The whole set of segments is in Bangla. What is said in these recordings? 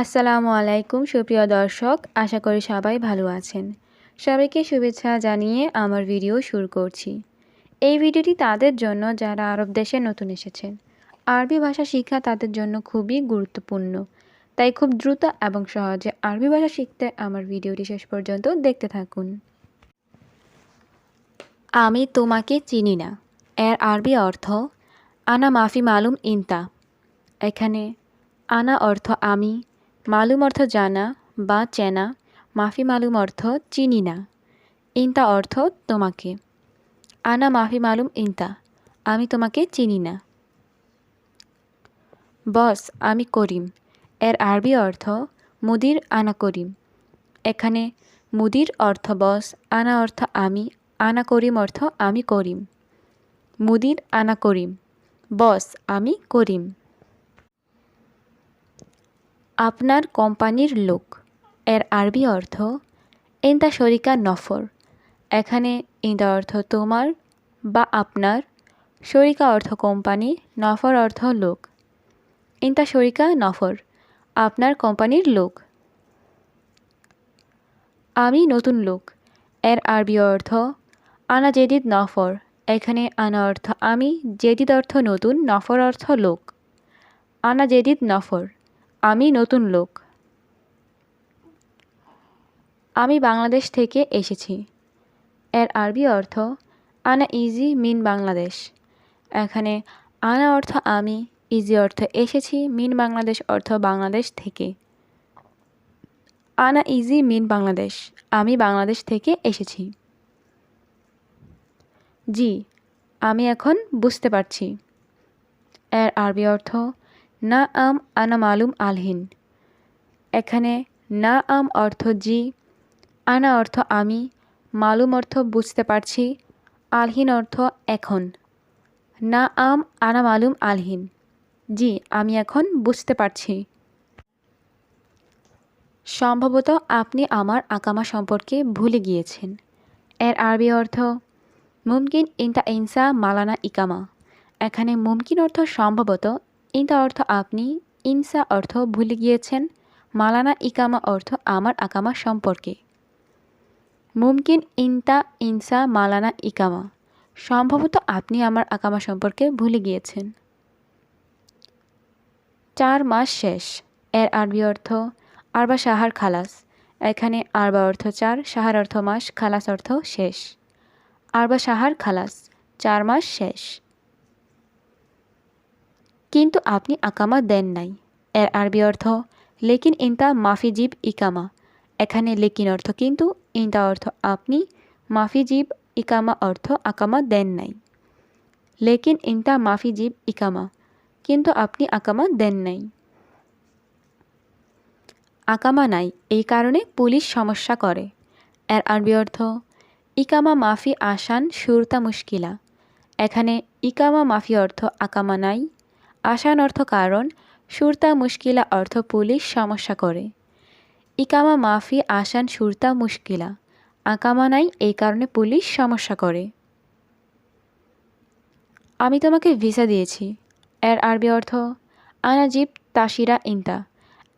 আসসালামু আলাইকুম, সুপ্রিয় দর্শক, আশা করি সবাই ভালো আছেন। সবাইকে শুভেচ্ছা জানিয়ে আমার ভিডিও শুরু করছি। এই ভিডিওটি তাদের জন্য যারা আরব দেশে নতুন এসেছেন আরবি ভাষা শিক্ষা তাদের জন্য খুবই গুরুত্বপূর্ণ। তাই খুব দ্রুত এবং সহজে আরবি ভাষা শিখতে আমার ভিডিওটি শেষ পর্যন্ত দেখতে থাকুন। আমি তোমাকে চিনি না। এর আরবি অর্থ, আনা মাফি মালুম ইনতা। এখানে, আনা অর্থ আমি মালুম অর্থ জানা বা চেনা, মাফি মালুম অর্থ চিনি না। ইনতা অর্থ তোমাকে। আনা মাফি মালুম ইনতা, আমি তোমাকে চিনি না। বস, আমি করিম। এর আরবি অর্থ মুদির আনা করিম। এখানে মুদির অর্থ বস, আনা অর্থ আমি, আনা করিম অর্থ আমি করিম। মুদির আনা করিম। বস, আমি করিম। আপনার কোম্পানির লোক। এর আরবি অর্থ ইন্দা শরিকা নফর। এখানে ইন্দা অর্থ তোমার বা আপনার। শরিকা অর্থ কোম্পানি, নফর অর্থ লোক। ইন্তা শরিকা নফর, আপনার কোম্পানির লোক। আমি নতুন লোক। এর আরবি অর্থ, আনা জেদিদ নফর। এখানে আনা অর্থ আমি। জেদিদ অর্থ নতুন। নফর অর্থ লোক। আনা জেদিদ নফর। আমি নতুন লোক। আমি বাংলাদেশ থেকে এসেছি। এর আরবি অর্থ, আনা ইজি মিন বাংলাদেশ। এখানে, আনা অর্থ, আমি। ইজি অর্থ, এসেছি মিন বাংলাদেশ অর্থ, বাংলাদেশ থেকে। আনা ইজি মিন বাংলাদেশ। আমি বাংলাদেশ থেকে এসেছি। জি, আমি এখন বুঝতে পারছি। এর আরবি অর্থ না আম আনা মালুম আলহিন। এখানে না আম অর্থ জি, আনা অর্থ আমি, মালুম অর্থ বুঝতে পারছি, আলহিন অর্থ এখন। না আম আনা মালুম আলহিন। জি, আমি এখন বুঝতে পারছি। সম্ভবত আপনি আমার আকামা সম্পর্কে ভুলে গিয়েছেন। এর আরবি অর্থ, মুমকিন ইনতা ইনসা মালানা ইকামা। এখানে মুমকিন অর্থ সম্ভবত ইনতা অর্থ আপনি ইনসা অর্থ ভুলে গিয়েছেন, মালানা ইকামা অর্থ আমার আকামা সম্পর্কে। মুমকিন ইনতা ইনসা মালানা ইকামা। সম্ভবত আপনি আমার আকামা সম্পর্কে ভুলে গিয়েছেন। চার মাস শেষ, এর আরবি অর্থ, আরবা সাহার খালাস। এখানে আরবা অর্থ চার, সাহার অর্থ মাস, খালাস অর্থ শেষ। আরবা সাহার খালাস, চার মাস শেষ। কিন্তু আপনি আকামা দেন নাই। এর আরবি অর্থ, লেকিন ইনতা মাফি জিব ইকামা। এখানে লেকিন অর্থ কিন্তু, ইনতা অর্থ, আপনি মাফি জিব ইকামা অর্থ আকামা দেন নাই। লেকিন ইনতা মাফি জিব ইকামা। কিন্তু আপনি আকামা দেন নাই। আকামা নাই, এই কারণে পুলিশ সমস্যা করে। এর আরবি অর্থ, ইকামা মাফি আসান সুরতা মুশকিলা। এখানে ইকামা মাফি অর্থ আকামা নাই। আসান অর্থ কারণ, সুরতা মুশকিলা অর্থ পুলিশ সমস্যা করে। ইকামা মাফি আসান সুরতা মুশকিলা। আকামা নাই, এই কারণে পুলিশ সমস্যা করে। আমি তোমাকে ভিসা দিয়েছি। এর আরবি অর্থ, আনা জিব তাসিরা ইন্তা।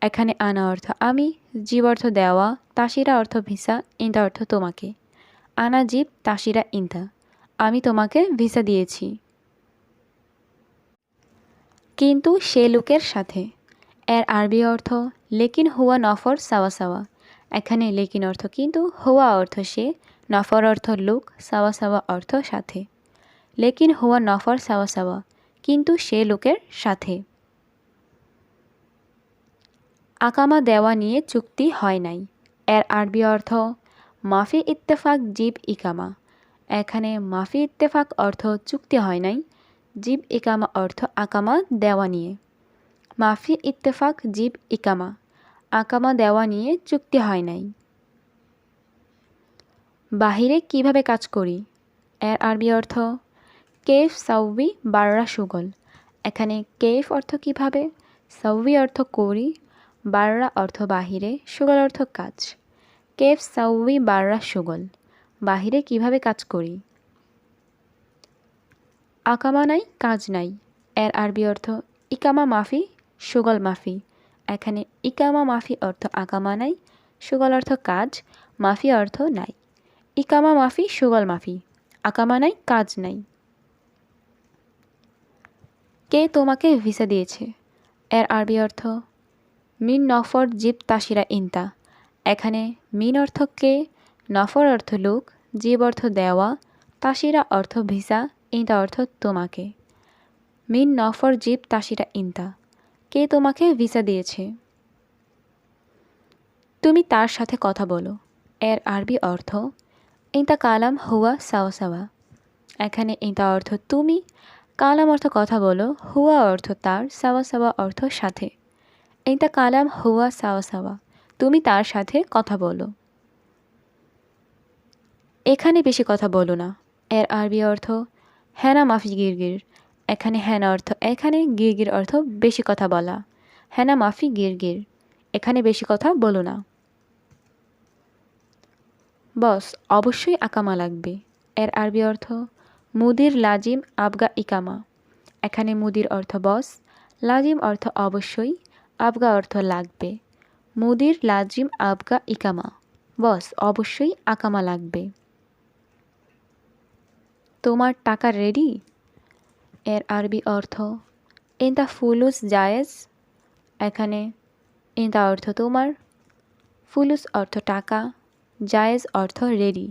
এখানে আনা অর্থ আমি, জীব অর্থ দেওয়া, তাসিরা অর্থ ভিসা, ইন্তা অর্থ তোমাকে। আনা জিব তাসিরা ইন্তা। আমি তোমাকে ভিসা দিয়েছি। কিন্তু সে লোকের সাথে। এর আরবি অর্থ, লেকিন হুয়া নফর সাওয়া সাওয়া। এখানে লেকিন অর্থ কিন্তু হুয়া অর্থ সে, নফর অর্থ লোক, সাওয়া সাওয়া অর্থ সাথে। লেকিন হুয়া নফর সাওয়া সাওয়া। কিন্তু সে লোকের সাথে। আকামা দেওয়া নিয়ে চুক্তি হয় নাই। এর আরবি অর্থ, মাফি ইত্তেফাক জীব ইকামা। এখানে মাফি ইত্তেফাক অর্থ চুক্তি হয় নাই। জীব ইকামা অর্থ আকামা, দেওয়া নিয়ে। মাফি ইত্তেফাক, জীব ইকামা। আকামা, দেওয়া নিয়ে চুক্তি হয় নাই। বাহিরে কীভাবে কাজ করি? এর আরবি অর্থ, কেফ সাউবি বাররা সুগল। এখানে কেফ অর্থ কীভাবে? সাউবি অর্থ করি, বাররা অর্থ বাহিরে, সুগল অর্থ কাজ। কেফ সাউবি বাররা সুগল। বাহিরে কীভাবে কাজ করি? আকামা নাই, কাজ নাই। এর আরবি অর্থ ইকামা মাফি, সুগল মাফি। এখানে ইকামা মাফি অর্থ আকামা নাই, সুগল অর্থ কাজ, মাফি অর্থ নাই। ইকামা মাফি, সুগল মাফি। আকামা নাই, কাজ নাই। কে তোমাকে ভিসা দিয়েছে? এর আরবি অর্থ মিন নফর জিব তাসিরা ইন্তা। এখানে মিন অর্থ কে, নফর অর্থ লোক, জীব অর্থ দেওয়া তাসিরা অর্থ ভিসা ইনতা অর্থ তোমাকে। মিন নফর জিব তাসিরা ইনতা। কে তোমাকে ভিসা দিয়েছে? তুমি তার সাথে কথা বলো। এর আরবি অর্থ, ইনতা কালাম হুয়া সাওয়া সাওয়া। এখানে ইনতা অর্থ তুমি, কালাম অর্থ কথা বলো, হুয়া অর্থ তার, সাওয়া সাওয়া অর্থ সাথে। ইনতা কালাম হুয়া সাওয়া সাওয়া, তুমি তার সাথে কথা বলো। এখানে বেশি কথা বলো না। এর আরবি অর্থ হ্যানা মাফি গিরগির। এখানে হ্যানা অর্থ, এখানে গিরগির অর্থ বেশি কথা বলা। হ্যানা মাফি গিরগির। এখানে বেশি কথা বলো না। বস, অবশ্যই আকামা লাগবে। এর আরবি অর্থ, মুদির লাজিম আবগা ইকামা। এখানে মুদির অর্থ বস, লাজিম অর্থ অবশ্যই, আবগা অর্থ লাগবে। মুদির লাজিম আবগা ইকামা। বস, অবশ্যই আকামা লাগবে। তোমার টাকা রেডি এর আরবি অর্থ ইনতা ফুলুস জায়েজ? এখানে ইনতা অর্থ তোমার, ফুলুস অর্থ টাকা, জায়েজ অর্থ রেডি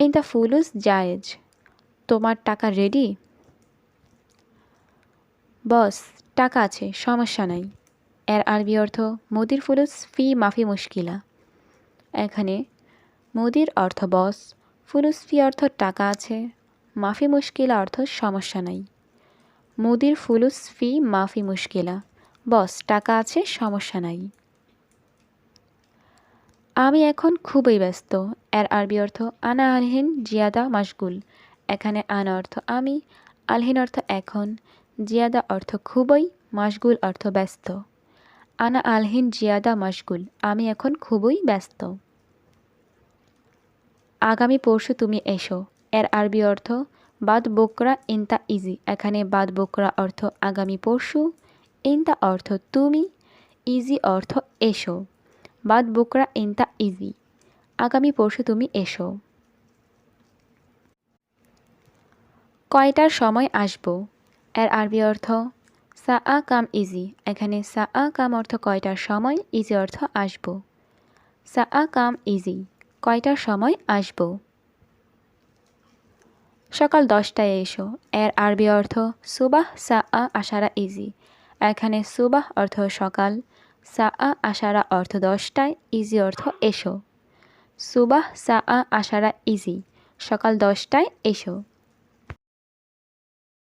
ইনতা ফুলুস জায়েজ, তোমার টাকা রেডি বস, টাকা আছে, সমস্যা নাই। এর আরবি অর্থ, মোদির ফুলুস ফি মাফি মুশকিলা। এখানে, মোদির অর্থ বস ফুলুস ফি অর্থ টাকা আছে, মাফি মুশকিলা অর্থ সমস্যা নাই। মুদির ফুলুস ফি মাফি মুশকিলা, বস, টাকা আছে, সমস্যা নাই। আমি এখন খুবই ব্যস্ত, এর আরবি অর্থ আনা আলহিন জিয়াদা মাসগুল এখানে আনা অর্থ আমি আলহিন অর্থ এখন, জিয়াদা অর্থ খুবই মাসগুল অর্থ ব্যস্ত। আনা আলহিন জিয়াদা মাসগুল আমি এখন খুবই ব্যস্ত। আগামী পরশু তুমি এসো। এর আরবি অর্থ, বাদ বোকরা ইনতা ইজি। এখানে বাদ বোকরা অর্থ, আগামী পরশু। ইনতা অর্থ, তুমি। ইজি অর্থ, এসো। বাদ বোকরা ইনতা ইজি। আগামী পরশু তুমি এসো। কয়টার সময় আসব? এর আরবি অর্থ সা আ কাম ইজি। এখানে সা আ কাম অর্থ, কয়টার সময়? ইজি অর্থ, আসব। সা আ কাম ইজি। কয়টার সময় আসব? সকাল দশটায় এসো। এর আরবি অর্থ, সুবাহ সা আ আশারা ইজি। এখানে সুবাহ অর্থ সকাল সা আ আশারা অর্থ দশটায়, ইজি অর্থ এসো। সুবাহ সা আ আশারা ইজি। সকাল দশটায় এসো।